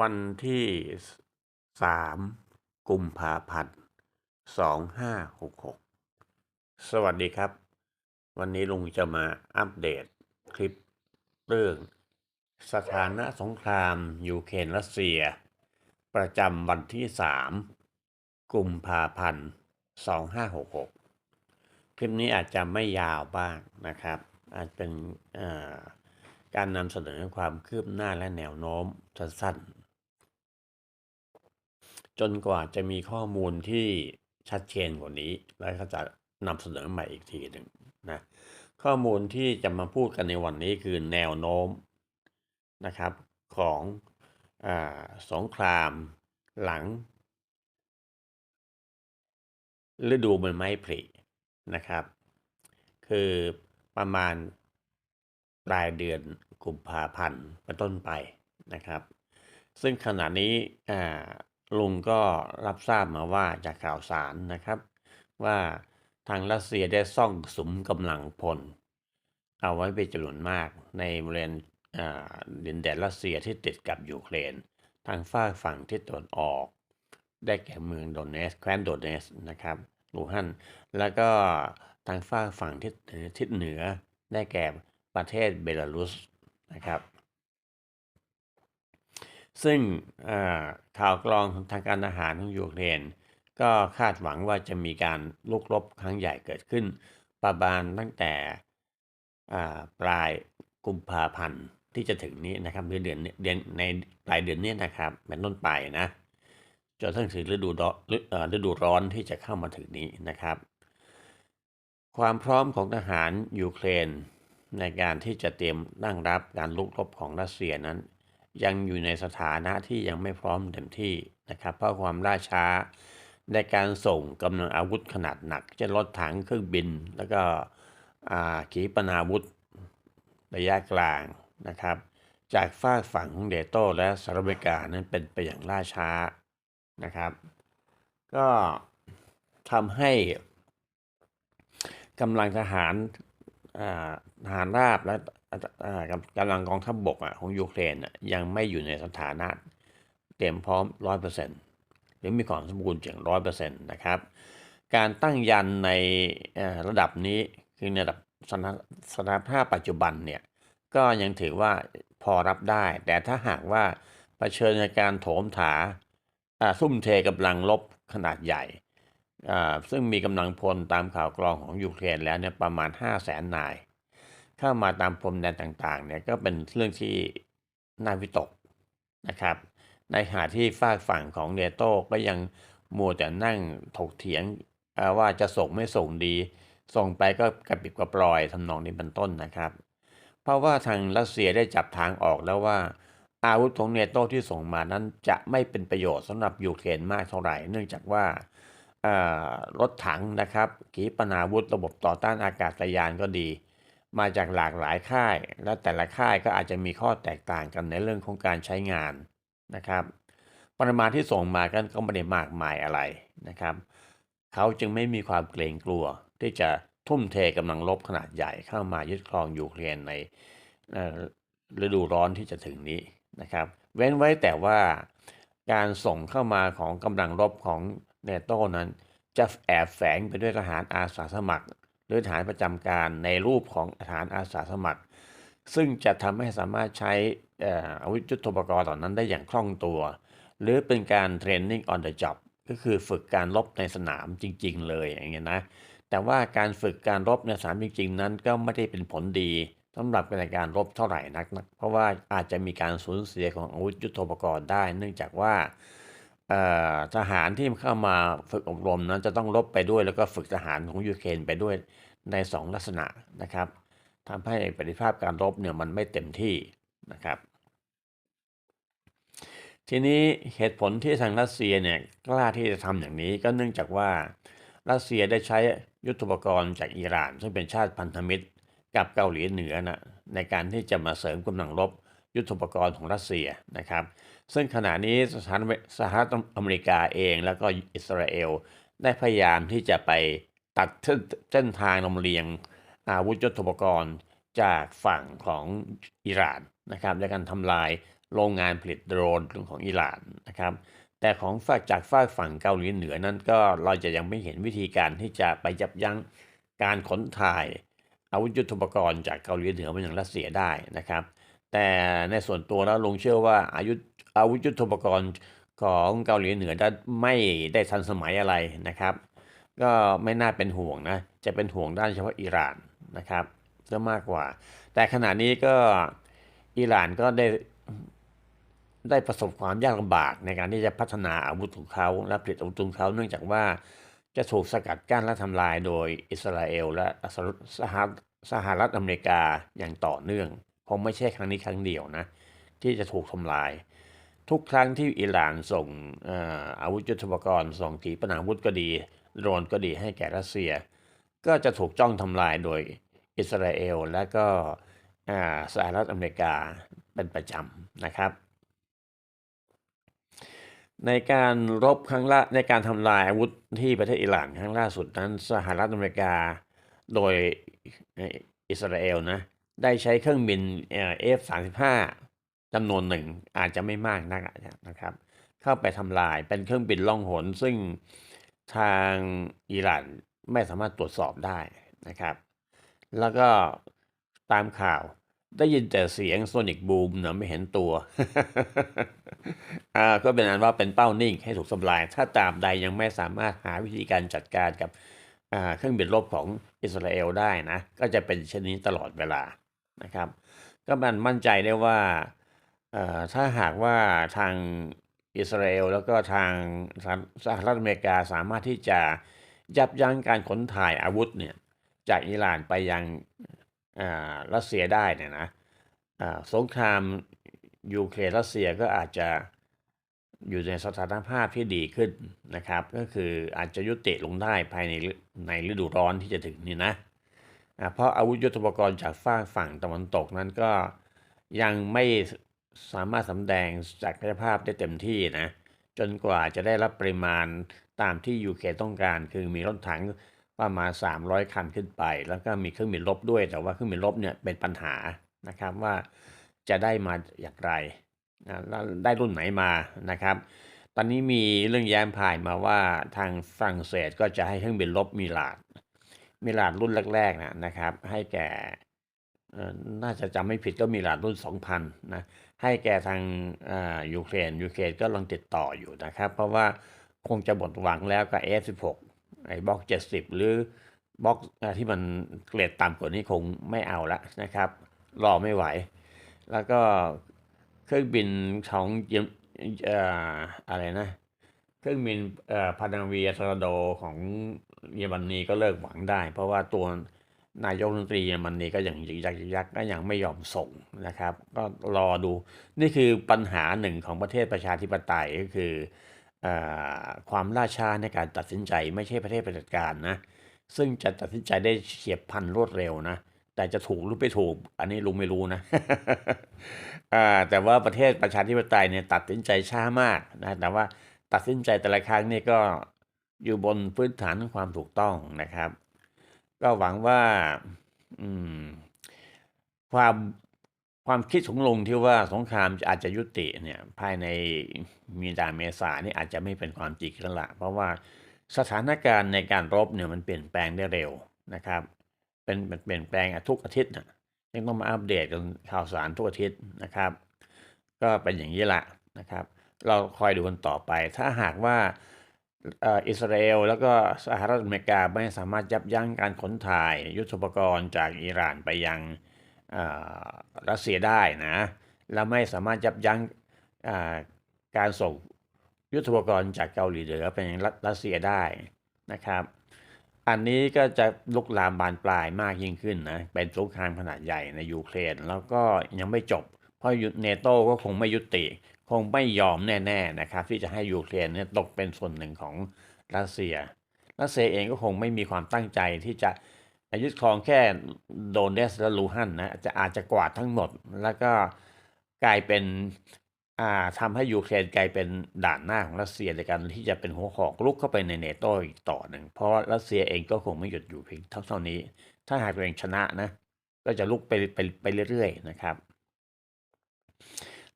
วันที่สามกุมภาพันธ์สองห้าหกหกสวัสดีครับ วันนี้ลุงจะมาอัปเดตคลิปเรื่อง สถานะสงครามยูเครนรัสเซีย ประจำวันที่สามกุมภาพันธ์สองห้าหกหกคลิปนี้อาจจะไม่ยาวบ้างนะครับ อาจเป็นการนำเสนอความคืบหน้าและแนวโน้มสั้นๆ จนกว่าจะมีข้อมูลที่ชัดเจนกว่านี้ แล้วก็จะนำเสนอใหม่อีกทีหนึ่งนะข้อมูลที่จะมาพูดกันในวันนี้คือแนวโน้มนะครับของอาสงครามหลังฤดูใบไม้ผลินะครับ คือประมาณปลายเดือนกุมภาพันธ์เป็นต้นไปนะครับ ซึ่งขณะนี้อ่า ลุงก็รับทราบมาว่าจากข่าวสารนะครับ ว่าทางรัสเซียได้ซ่องสุมกำลังพล เอาไว้เป็นจำนวนมากในบริเวณอ่าดินแดนรัสเซียที่ติดกับยูเครน ทางฝ้ากฝั่งที่ตะวันออก ได้แก่เมืองโดเนสแคว้นโดเนสนะครับลูฮันแล้วก็ทางฝ้ากฝั่งทิศทิศเหนือได้แก่ประเทศเบลารุสนะครับ ซึ่งอ่าข่าวกรองทางการทหารของยูเครน ก็คาดหวังว่าจะมีการลุกรบครั้งใหญ่เกิดขึ้น ประมาณตั้งแต่ปลายกุมภาพันธ์ที่จะถึงนี้นะครับหรือเดือนเดือนในปลายเดือนนี้นะครับเป็นต้นไปนะจนถึงฤดูร้อนฤดูร้อนที่จะเข้ามาถึงนี้นะครับ ความพร้อมของทหารยูเครนในการที่จะเตรียมตั้งรับการลุกรบของรัสเซียนั้น ยังอยู่ในสถานะที่ยังไม่พร้อมเต็มที่นะครับ เพราะความล่าช้าในการส่งกำลังอาวุธขนาดหนักเช่นรถถังเครื่องบิน แล้วก็ขีปนาวุธระยะกลางนะครับ จากฝากฝั่งของเดโตและสหรัฐอเมริกานั้นเป็นไปอย่างล่าช้านะครับ ก็ทำให้กำลังทหารทหารราบและ กำกำลังกองทัพบบกอะของยูเครนอะยังไม่อยู่ในสถานะเตรียมพร้อมร้อยเปอร์เซ็นต์หรือมีความสมบูรณ์ถึงร้อยเปอร์เซ็นต์นะครับ การตั้งยันในระดับนี้คือในระดับสถานสถานภาพปัจจุบันเนี่ยก็ยังถือว่าพอรับได้ แต่ถ้าหากว่าเผชิญในการโถมถาอ่าทุ่มเทกำลังลบขนาดใหญ่อ่าซึ่งมีกำลังพลตามข่าวกรองของยูเครนแล้วเนี่ยประมาณ 5 0 0แสนนาย เข้ามาตามพรมแดนต่างๆเนี่ยก็เป็นเรื่องที่น่าวิตกนะครับ ในขณะที่ฝากฝั่งของเนโต้ก็ยังมัวแต่นั่งถกเถียงว่าจะส่งไม่ส่งดี ส่งไปก็กระปิบกระปลอยทำนองนี้เป็นต้นนะครับ เพราะว่าทางรัสเซียได้จับทางออกแล้วว่า อาวุธของเนโต้ที่ส่งมานั้นจะไม่เป็นประโยชน์สำหรับยูเครนมากเท่าไหร่ เนื่องจากว่ารถถังนะครับขีปนาวุธระบบต่อต้านอากาศยานก็ดี มาจากหลากหลายค่าย และแต่ละค่ายก็อาจจะมีข้อแตกต่างกันในเรื่องของการใช้งานนะครับ ปริมาณที่ส่งมากันก็ไม่ได้มากมายอะไรนะครับ เขาจึงไม่มีความเกรงกลัว ที่จะทุ่มเทกำลังรบขนาดใหญ่เข้ามายึดครองยูเครนในฤดูร้อนที่จะถึงนี้นะครับ เว้นไว้แต่ว่าการส่งเข้ามาของกำลังรบของเนโต้นั้น จะแอบแฝงไปด้วยทหารอาสาสมัคร หรือทหารประจำการในรูปของทหารอาสาสมัคร ซึ่งจะทำให้สามารถใช้อาวุธยุทโธปกรณ์เหล่านั้นได้อย่างคล่องตัว หรือเป็นการเทรนนิ่ง on the job ก็คือฝึกการรบในสนามจริง ๆ เลยอย่างเงี้ยนะแต่ว่าการฝึกการรบในสนามจริง ๆ นั้นก็ไม่ได้เป็นผลดีสำหรับในการรบเท่าไหร่นักนะเพราะว่าอาจจะมีการสูญเสียของอาวุธยุทโธปกรณ์ได้ เนื่องจากว่า เอ่อทหารที่เข้ามาฝึกอบรมนั้นจะต้องรบไปด้วย แล้วก็ฝึกทหารของยูเครนไปด้วยใน 2 ลักษณะนะครับทำให้ประสิทธิภาพการรบเนี่ยมันไม่เต็มที่นะครับ ทีนี้เหตุผลที่ทางรัสเซียเนี่ยกล้าที่จะทำอย่างนี้ก็เนื่องจากว่ารัสเซียได้ใช้ยุทธปกรณ์จากอิหร่าน ซึ่งเป็นชาติพันธมิตรกับเกาหลีเหนือนะในการที่จะมาเสริมกำลังรบ ยุทธปกรณ์ของรัสเซียนะครับ ซึ่งขณะนี้สหรัฐสหรัฐอเมริกาเองแล้วก็อิสราเอล ได้พยายามที่จะไปตัดเส้นทางลำเลียงอาวุธยุทธปกรณ์จากฝั่งของอิหร่านนะครับในการทำลายโรงงานผลิตโดรนของอิหร่านนะครับ แต่ของฝากจากฝากฝั่งเกาหลีเหนือนั้นก็เราจะยังไม่เห็นวิธีการที่จะไปยับยั้งการขนถ่ายอาวุธยุทโธปกรณ์จากเกาหลีเหนือมาอย่างรัสเซียได้นะครับ แต่ในส่วนตัวแล้วลงเชื่อว่าอายุอาวุธยุทโธปกรณ์ของเกาหลีเหนือนั้ไม่ได้ทันสมัยอะไรนะครับ ก็ไม่น่าเป็นห่วงนะ จะเป็นห่วงด้านเฉพาะอิหร่านนะครับก็มากกว่า แต่ขณะนี้ก็อิหร่านก็ได้ได้ประสบความยากลำบากในการที่จะพัฒนาอาวุธของเขาและผลิตอาวุธของเขาเนื่องจากว่าจะถูกสกัดกั้นและทำลายโดยอิสราเอลและสหรัฐสหรัฐอเมริกาอย่างต่อเนื่อง คงไม่ใช่ครั้งนี้ครั้งเดียวนะ ที่จะถูกทำลาย ทุกครั้งที่อิหร่านส่งอาวุธยุทโธปกรณ์ส่งขีปนาวุธก็ดีโดรนก็ดีให้แก่รัสเซีย ก็จะถูกจ้องทำลายโดยอิสราเอลและก็สหรัฐอเมริกาเป็นประจำนะครับ ในการรบครั้งละในการทำลายอาวุธที่ประเทศอิหร่านครั้งล่าสุดนั้น สหรัฐอเมริกาโดยอิสราเอลนะ ได้ใช้เครื่องบินเอฟสามสิบห้าจำนวนหนึ่งอาจจะไม่มากนักนะครับ เข้าไปทำลายเป็นเครื่องบินล่องหน ซึ่งทางอิหร่านไม่สามารถตรวจสอบได้นะครับ แล้วก็ตามข่าวได้ยินแต่เสียงโซนิกบูมนะไม่เห็นตัว อ่าก็เป็นอันว่าเป็นเป้านิ่งให้ถูกทำลาย ถ้าตามใดยังไม่สามารถหาวิธีการจัดการกับเครื่องบินรบของอิสราเอลได้นะ ก็จะเป็นเช่นนี้ตลอดเวลา นะครับ ก็มันมั่นใจได้ว่าถ้าหากว่าทางอิสราเอลแล้วก็ทางสหรัฐอเมริกาสามารถที่จะยับยั้งการขนถ่ายอาวุธเนี่ยจากอิหร่านไปยังรัสเซียได้เนี่ยนะสงครามยูเครนรัสเซียก็อาจจะอยู่ในสถานภาพที่ดีขึ้นนะครับ ก็คืออาจจะยุติลงได้ภายในในฤดูร้อนที่จะถึงนี่นะ เพราะอาวุธยุทโธปกรณ์จากฝั่งฝั่งตะวันตกนั้นก็ยังไม่สามารถสำแดงศักยภาพได้เต็มที่นะจนกว่าจะได้รับปริมาณตามที่ยูเคต้องการ คือมีรถถังประมาณ 300 คันขึ้นไป แล้วก็มีเครื่องบินรบด้วย แต่ว่าเครื่องบินรบเนี่ยเป็นปัญหานะครับว่าจะได้มาอย่างไรนะได้รุ่นไหนมานะครับ ตอนนี้มีเรื่องแย้มผ่านมาว่าทางฝรั่งเศสก็จะให้เครื่องบินรบมีลาด มีลาดรุ่นแรกๆนะนะครับ ให้แก่น่าจะจำไม่ผิดก็มีลาดรุ่น 2,000 นะ ให้แก่ทางยูเครนยูเครนก็ลองติดต่ออยู่นะครับ เพราะว่าคงจะหมดหวังแล้วกับ F16 ไอ้บล็อก 70 หรือบล็อกที่มันเกรดต่ำกว่านี้คงไม่เอาละนะครับ รอไม่ไหว แล้วก็เครื่องบินของอะไรนะ เครื่องบินพานาวีสราโดของ เยอรมนีก็เลิกหวังได้ เพราะว่าตัวนายกรัฐมนตรีเยอรมนีก็ยังยักยักก็ยังไม่ยอมส่งนะครับ ก็รอดูนี่คือปัญหาหนึ่งของประเทศประชาธิปไตยก็คืออความล่าช้าในการตัดสินใจไม่ใช่ประเทศประจัดการนะซึ่งจะตัดสินใจได้เฉียบพันรวดเร็วนะแต่จะถูกหรือไม่ถูก อันนี้ลุงไม่รู้นะแต่ว่าประเทศประชาธิปไตยเนี่ยตัดสินใจช้ามากนะแต่ว่าตัดสินใจแต่ละครั้งนี่ก็ อยู่บนพื้นฐานของความถูกต้องนะครับ ก็หวังว่าความความคิดของลุงที่ว่าสงครามอาจจะยุติเนี่ยภายในมีนาเมษานี่อาจจะไม่เป็นความจริงแล้วละเพราะว่าสถานการณ์ในการรบเนี่ยมันเปลี่ยนแปลงได้เร็วนะครับ เป็นเปลี่ยนแปลงทุกอาทิตย์นะยังต้องมาอัปเดตกันข่าวสารทุกอาทิตย์นะครับ ก็เป็นอย่างนี้แหละนะครับ เราคอยดูกันต่อไปถ้าหากว่า อิสราเอล แล้วก็สหรัฐอเมริกาไม่สามารถยับยั้งการขนถ่ายยุทธปกรณ์จากอิหร่านไปยังรัสเซียได้นะและไม่สามารถยับยั้งการส่งยุทธปกรณ์จากเกาหลีเหนือไปยังรัสเซียได้นะครับ อันนี้ก็จะลุกลามบานปลายมากยิ่งขึ้นนะเป็นสงครามขนาดใหญ่ในยูเครน แล้วก็ยังไม่จบ เพราะเนโต้ก็คงไม่ยุติ คงไม่ยอมแน่ๆนะครับที่จะให้ยูเครนเนี่ยตกเป็นส่วนหนึ่งของรัสเซีย รัสเซียเองก็คงไม่มีความตั้งใจที่จะยึดครองแค่โดนเดสและลูฮันนะจะอาจจะกวาดทั้งหมด แล้วก็กลายเป็นอ่าทำให้ยูเครนกลายเป็นด่านหน้าของรัสเซียในการที่จะเป็นหัวหอกลุกเข้าไปในเนโตอีกต่อหนึ่งเพราะรัสเซียเองก็คงไม่หยุดอยู่เพียงเท่านี้ ถ้าหากตัวเองชนะนะ ก็จะลุกไปไปไปเรื่อยๆนะครับ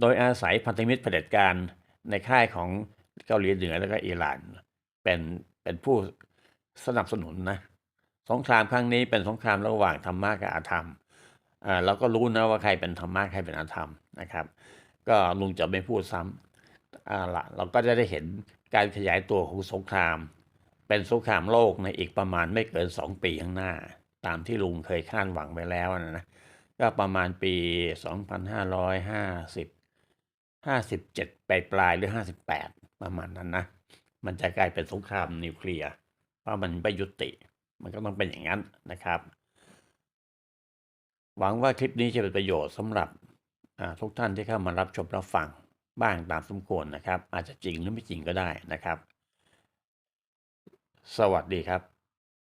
โดยอาศัยพันธมิตรเผด็จการในค่ายของเกาหลีเหนือแล้วก็อิหร่านเป็นเป็นผู้สนับสนุนนะสงครามครั้งนี้เป็นสงครามระหว่างธรรมะกับอาธรรมอ่าเราก็รู้นะว่าใครเป็นธรรมะใครเป็นอาธรรมนะครับ ก็ลุงจะไม่พูดซ้ำอ่าละเราก็จะได้เห็นการขยายตัวของสงคราม เป็นสงครามโลกในอีกประมาณไม่เกินสองปีข้างหน้า ตามที่ลุงเคยคาดหวังไปแล้วนะนะก็ประมาณปี 2550 57ปลายปลายหรือ58ปดประมาณนั้นนะ มันจะกลายเป็นสงครามนิวเคลียร์เพราะมันไม่ยุติ มันก็ต้องเป็นอย่างนั้นนะครับ หวังว่าคลิปนี้จะเป็นประโยชน์สำหรับทุกท่านที่เข้ามารับชมรับฟังบ้างตามสมควรนะครับ อาจจะจริงหรือไม่จริงก็ได้นะครับ สวัสดีครับ